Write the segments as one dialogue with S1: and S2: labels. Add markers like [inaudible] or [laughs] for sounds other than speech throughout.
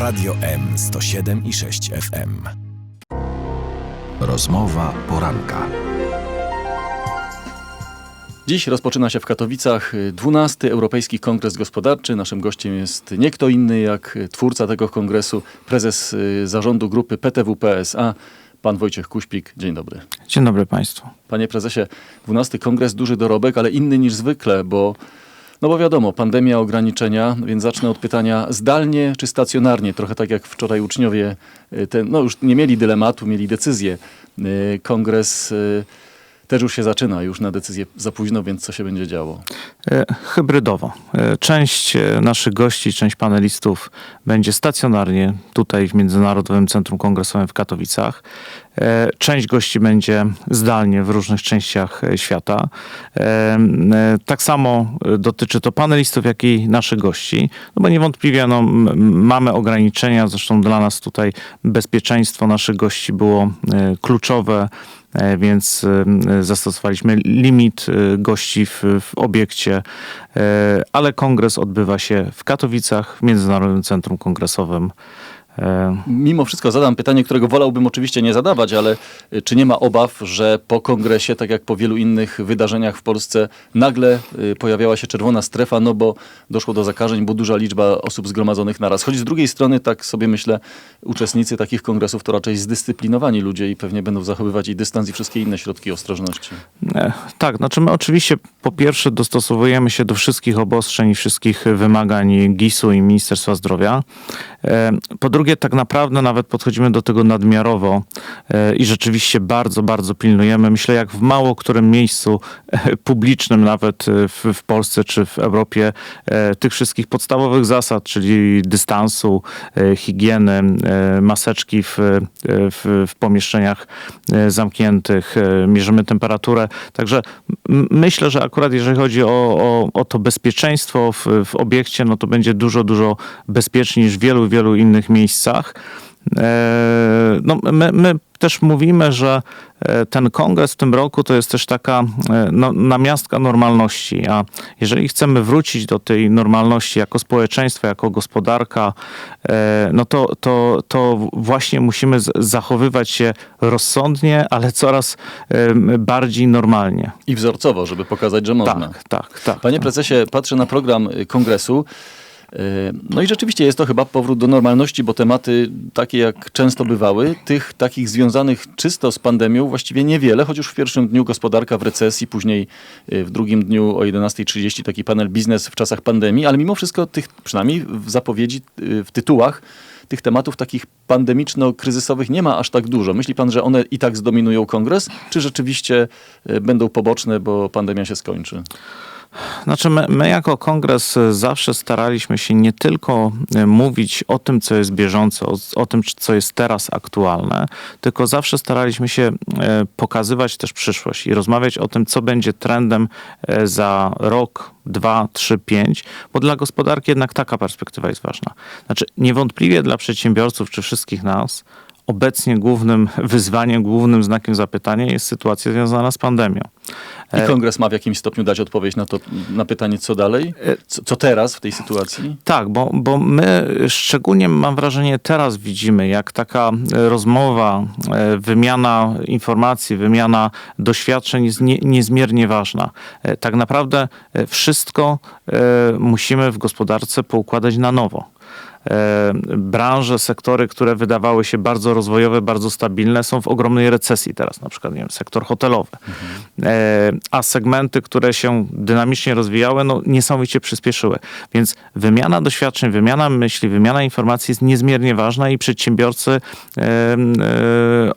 S1: Radio M 107 i 6 FM. Rozmowa poranka.
S2: Dziś rozpoczyna się w Katowicach 12. Europejski Kongres Gospodarczy. Naszym gościem jest nie kto inny jak twórca tego kongresu, prezes y, zarządu grupy PTW PSA, pan Wojciech Kuśpik. Dzień dobry.
S3: Dzień dobry Państwu.
S2: Panie prezesie, 12. kongres duży dorobek, ale inny niż zwykle, bo no bo wiadomo, pandemia, ograniczenia, więc zacznę od pytania zdalnie czy stacjonarnie, trochę tak jak wczoraj uczniowie, y, ten, no już nie mieli dylematu, mieli decyzję. Y, Kongres y, też już się zaczyna, już na decyzję za późno, więc co się będzie działo?
S3: E, Hybrydowo. E, Część e, naszych gości, część panelistów będzie stacjonarnie tutaj w Międzynarodowym Centrum Kongresowym w Katowicach. E, Część gości będzie zdalnie w różnych częściach e, świata. E, Tak samo dotyczy to panelistów, jak i naszych gości, no bo niewątpliwie no, mamy ograniczenia, zresztą dla nas tutaj bezpieczeństwo naszych gości było kluczowe. Więc zastosowaliśmy limit gości w, w obiekcie, ale kongres odbywa się w Katowicach, w Międzynarodowym Centrum Kongresowym. E,
S2: Mimo wszystko zadam pytanie, którego wolałbym oczywiście nie zadawać, ale y, czy nie ma obaw, że po kongresie, tak jak po wielu innych wydarzeniach w Polsce, nagle y, pojawiała się czerwona strefa, no bo doszło do zakażeń, bo duża liczba osób zgromadzonych naraz. Choć z drugiej strony, tak sobie myślę, uczestnicy takich kongresów to raczej zdyscyplinowani ludzie i pewnie będą zachowywać i dystans i wszystkie inne środki ostrożności.
S3: E, Tak, znaczy my oczywiście po pierwsze dostosowujemy się do wszystkich obostrzeń i wszystkich wymagań GIS-u i Ministerstwa Zdrowia. E, Po drugie, tak naprawdę nawet podchodzimy do tego nadmiarowo e, i rzeczywiście bardzo, bardzo pilnujemy. Myślę, jak w mało którym miejscu e, publicznym, nawet w, w Polsce czy w Europie, tych wszystkich podstawowych zasad, czyli dystansu, higieny, maseczki w, w, w pomieszczeniach zamkniętych, mierzymy temperaturę. Także myślę, że akurat jeżeli chodzi o, o, o to bezpieczeństwo w, w obiekcie, no to będzie dużo, dużo bezpieczniej niż wielu, wielu innych miejscach. E, No, my, my też mówimy, że e, ten kongres w tym roku to jest też taka e, no, namiastka normalności, a jeżeli chcemy wrócić do tej normalności jako społeczeństwo, jako gospodarka, no to, to, to właśnie musimy zachowywać się rozsądnie, ale coraz bardziej normalnie.
S2: I wzorcowo, żeby pokazać, że można.
S3: Tak, tak, tak.
S2: Panie
S3: tak.
S2: prezesie, patrzę na program y, kongresu. Y, No i rzeczywiście jest to chyba powrót do normalności, bo tematy takie jak często bywały, tych takich związanych czysto z pandemią właściwie niewiele, choć już w pierwszym dniu gospodarka w recesji, później y, w drugim dniu o 11.30 taki panel biznes w czasach pandemii, ale mimo wszystko tych, przynajmniej w zapowiedzi, y, w tytułach, tych tematów takich pandemiczno-kryzysowych nie ma aż tak dużo. Myśli pan, że one i tak zdominują kongres, czy rzeczywiście będą poboczne, bo pandemia się skończy?
S3: Znaczy, my, my jako kongres e, zawsze staraliśmy się nie tylko e, mówić o tym, co jest bieżące, o, o tym, co jest teraz aktualne, tylko zawsze staraliśmy się e, pokazywać też przyszłość i rozmawiać o tym, co będzie trendem za rok, dwa, trzy, pięć, bo dla gospodarki jednak taka perspektywa jest ważna. Znaczy, niewątpliwie dla przedsiębiorców czy wszystkich nas, obecnie głównym wyzwaniem, głównym znakiem zapytania jest sytuacja związana z pandemią.
S2: I kongres ma w jakimś stopniu dać odpowiedź na to, na pytanie, co dalej? Co, co teraz w tej sytuacji?
S3: Tak, bo, bo my szczególnie mam wrażenie teraz widzimy, jak taka e, rozmowa, e, wymiana informacji, wymiana doświadczeń jest nie, niezmiernie ważna. E, Tak naprawdę e, wszystko e, musimy w gospodarce poukładać na nowo. E, Branże, sektory, które wydawały się bardzo rozwojowe, bardzo stabilne, są w ogromnej recesji teraz, na przykład nie wiem, sektor hotelowy. E, A segmenty, które się dynamicznie rozwijały, no niesamowicie przyspieszyły. Więc wymiana doświadczeń, wymiana myśli, wymiana informacji jest niezmiernie ważna i przedsiębiorcy e,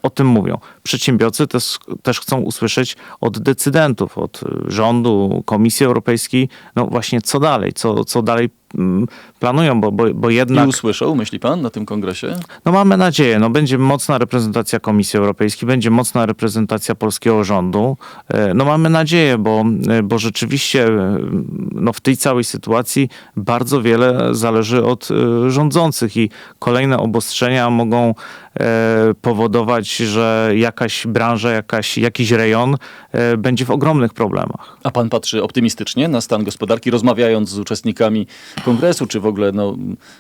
S3: o tym mówią. Przedsiębiorcy też, też chcą usłyszeć od decydentów, od rządu, Komisji Europejskiej, no właśnie co dalej, co, co dalej mm, planują, bo, bo, bo
S2: I
S3: jednak...
S2: usłyszał, myśli pan, na tym kongresie?
S3: No mamy nadzieję, no będzie mocna reprezentacja Komisji Europejskiej, będzie mocna reprezentacja polskiego rządu. E, No mamy nadzieję, bo, e, bo rzeczywiście e, no w tej całej sytuacji bardzo wiele zależy od rządzących i kolejne obostrzenia mogą powodować, że jak jakaś branża, jakaś, jakiś rejon e, będzie w ogromnych problemach.
S2: A pan patrzy optymistycznie na stan gospodarki, rozmawiając z uczestnikami kongresu, czy w ogóle no,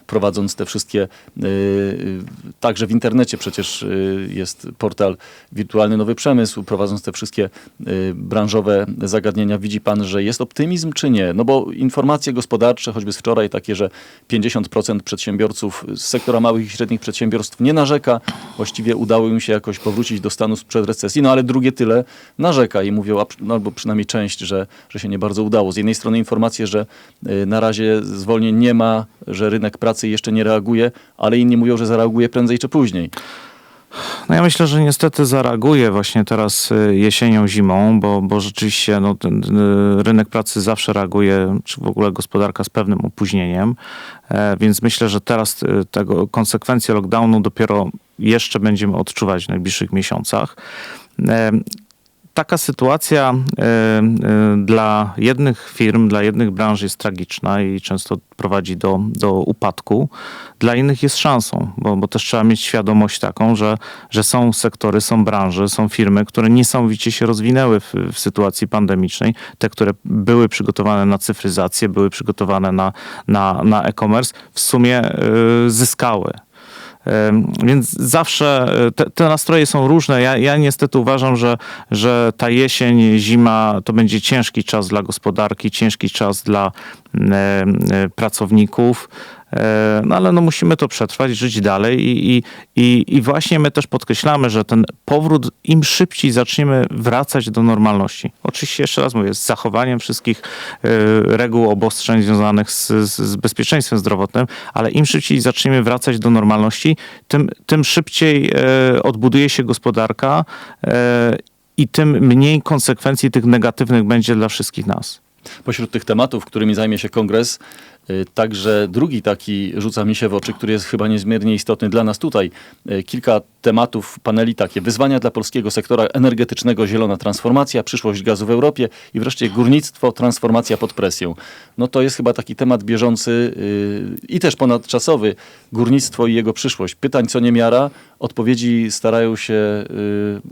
S2: prowadząc te wszystkie, y, y, także w internecie przecież jest portal Wirtualny Nowy Przemysł, prowadząc te wszystkie y, branżowe zagadnienia, widzi pan, że jest optymizm, czy nie? No bo informacje gospodarcze, choćby z wczoraj, takie, że 50% przedsiębiorców z sektora małych i średnich przedsiębiorstw nie narzeka, właściwie udało im się jakoś powrócić do stanu sprzed recesji, no ale drugie tyle narzeka i mówią, no, albo przynajmniej część, że, że się nie bardzo udało. Z jednej strony informacje, że y, na razie zwolnień nie ma, że rynek pracy jeszcze nie reaguje, ale inni mówią, że zareaguje prędzej czy później.
S3: No ja myślę, że niestety zareaguje właśnie teraz y, jesienią, zimą, bo, bo rzeczywiście no, ten y, rynek pracy zawsze reaguje, czy w ogóle gospodarka z pewnym opóźnieniem, e, więc myślę, że teraz tego konsekwencje lockdownu dopiero jeszcze będziemy odczuwać w najbliższych miesiącach. E, Taka sytuacja e, e, dla jednych firm, dla jednych branż jest tragiczna i często prowadzi do, do upadku. Dla innych jest szansą, bo, bo też trzeba mieć świadomość taką, że, że są sektory, są branże, są firmy, które niesamowicie się rozwinęły w, w sytuacji pandemicznej. Te, które były przygotowane na cyfryzację, były przygotowane na, na, na e-commerce, w sumie e, zyskały. Więc zawsze e, te, te nastroje są różne. Ja, ja niestety uważam, że, że ta jesień, zima to będzie ciężki czas dla gospodarki, ciężki czas dla pracowników. E, No ale no musimy to przetrwać, żyć dalej i, i, i, właśnie my też podkreślamy, że ten powrót im szybciej zaczniemy wracać do normalności. Oczywiście jeszcze raz mówię, z zachowaniem wszystkich e, reguł obostrzeń związanych z, z, bezpieczeństwem zdrowotnym, ale im szybciej zaczniemy wracać do normalności, tym, tym szybciej e, odbuduje się gospodarka e, i tym mniej konsekwencji tych negatywnych będzie dla wszystkich nas.
S2: Pośród tych tematów, którymi zajmie się kongres, y, także drugi taki rzuca mi się w oczy, który jest chyba niezmiernie istotny dla nas tutaj. Y, Kilka tematów paneli takie. Wyzwania dla polskiego sektora energetycznego, zielona transformacja, przyszłość gazu w Europie i wreszcie górnictwo, transformacja pod presją. No to jest chyba taki temat bieżący y, i też ponadczasowy. Górnictwo i jego przyszłość. Pytań co niemiara, odpowiedzi starają się y,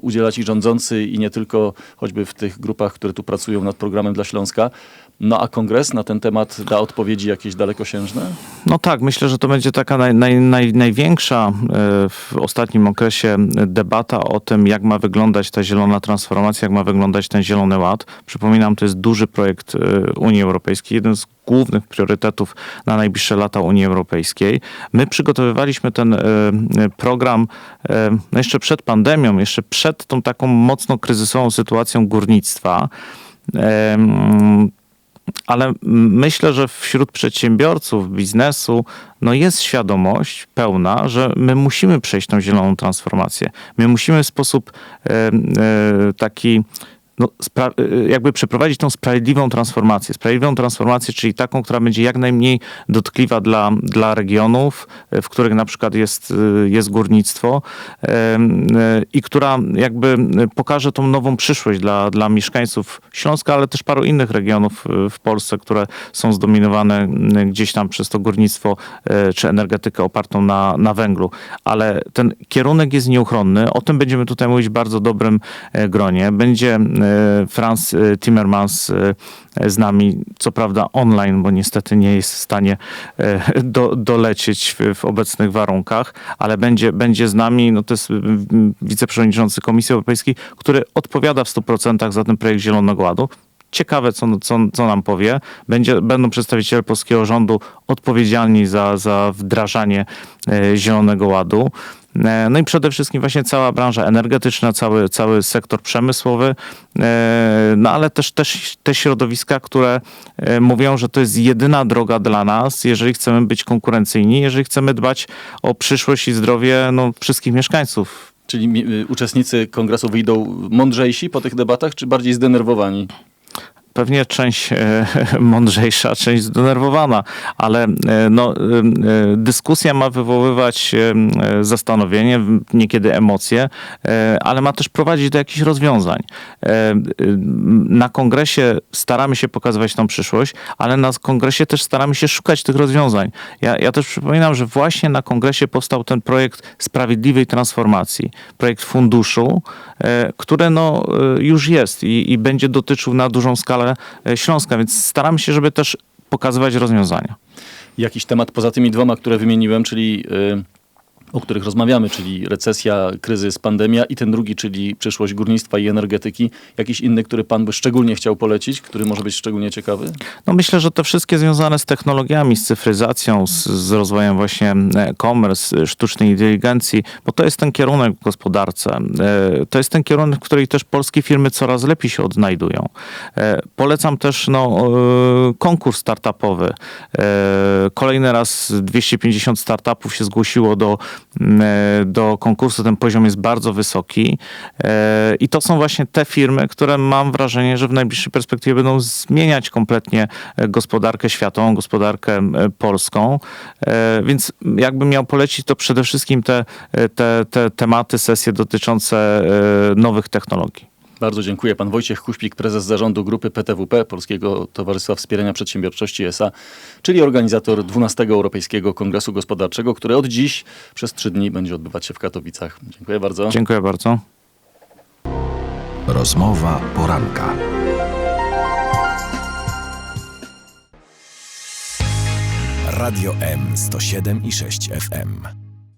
S2: udzielać i rządzący i nie tylko choćby w tych grupach, które tu pracują nad programem dla Śląska. No a kongres na ten temat da odpowiedzi jakieś dalekosiężne?
S3: No tak, myślę, że to będzie taka naj, naj, naj, największa e, w ostatnim okresie debata o tym, jak ma wyglądać ta zielona transformacja, jak ma wyglądać ten zielony ład. Przypominam, to jest duży projekt e, Unii Europejskiej, jeden z głównych priorytetów na najbliższe lata Unii Europejskiej. My przygotowywaliśmy ten e, program e, no jeszcze przed pandemią, jeszcze przed tą taką mocno kryzysową sytuacją górnictwa. Ale myślę, że wśród przedsiębiorców, biznesu, no jest świadomość pełna, że my musimy przejść tą zieloną transformację. My musimy w sposób e, taki no, spra- e, jakby przeprowadzić tą sprawiedliwą transformację. Sprawiedliwą transformację, czyli taką, która będzie jak najmniej dotkliwa dla, dla regionów, e, w których na przykład jest, jest górnictwo i która jakby pokaże tą nową przyszłość dla, dla mieszkańców Śląska, ale też paru innych regionów w Polsce, które są zdominowane gdzieś tam przez to górnictwo czy energetykę opartą na, na węglu. Ale ten kierunek jest nieuchronny. O tym będziemy tutaj mówić w bardzo dobrym gronie. Będzie Franz e, Timmermans e, z nami, co prawda online, bo niestety nie jest w stanie e, [laughs] do, dolecieć w, w obecnych warunkach, ale będzie, będzie z nami, no to jest wiceprzewodniczący Komisji Europejskiej, który odpowiada w 100% za ten projekt Zielonego Ładu. Ciekawe, co, co, co nam powie. Będzie, będą przedstawiciele polskiego rządu odpowiedzialni za, za wdrażanie e, Zielonego Ładu. E, No i przede wszystkim właśnie cała branża energetyczna, cały, cały sektor przemysłowy, e, no ale też, też te środowiska, które e, mówią, że to jest jedyna droga dla nas, jeżeli chcemy być konkurencyjni, jeżeli chcemy dbać o przyszłość i zdrowie no, wszystkich mieszkańców
S2: Czyli y, uczestnicy kongresu wyjdą mądrzejsi po tych debatach, czy bardziej zdenerwowani?
S3: Pewnie część e, [laughs] mądrzejsza, część zdenerwowana, ale e, no, e, dyskusja ma wywoływać zastanowienie, niekiedy emocje, ale ma też prowadzić do jakichś rozwiązań. Na kongresie staramy się pokazywać tą przyszłość, ale na kongresie też staramy się szukać tych rozwiązań. Ja, ja też przypominam, że właśnie na kongresie powstał ten projekt sprawiedliwej transformacji, projekt funduszu, który no, już jest i, i będzie dotyczył na dużą skalę e, Śląska, więc staramy się, żeby też pokazywać rozwiązania.
S2: Jakiś temat poza tymi dwoma, które wymieniłem, czyli y, o których rozmawiamy, czyli recesja, kryzys, pandemia i ten drugi, czyli przyszłość górnictwa i energetyki. Jakiś inny, który pan by szczególnie chciał polecić, który może być szczególnie ciekawy?
S3: No myślę, że te wszystkie związane z technologiami, z cyfryzacją, z, z rozwojem właśnie e-commerce, e, sztucznej inteligencji, bo to jest ten kierunek w gospodarce. E, To jest ten kierunek, w którym też polskie firmy coraz lepiej się odnajdują. E, Polecam też no, konkurs startupowy. Kolejny raz 250 startupów się zgłosiło do, do konkursu. Ten poziom jest bardzo wysoki. E, I to są właśnie te firmy, które mam wrażenie, że w najbliższej perspektywie będą zmieniać kompletnie e, gospodarkę światową, gospodarkę e, polską. E, Więc jakbym miał polecić, to przede wszystkim te, e, te, te tematy, sesje dotyczące e, nowych technologii.
S2: Bardzo dziękuję. Pan Wojciech Kuśpik, prezes zarządu grupy PTWP, Polskiego Towarzystwa Wspierania Przedsiębiorczości SA, czyli organizator 12 Europejskiego Kongresu Gospodarczego, który od dziś przez trzy dni będzie odbywać się w Katowicach. Dziękuję bardzo.
S3: Dziękuję bardzo.
S1: Rozmowa poranka. Radio M 107 i 6 FM.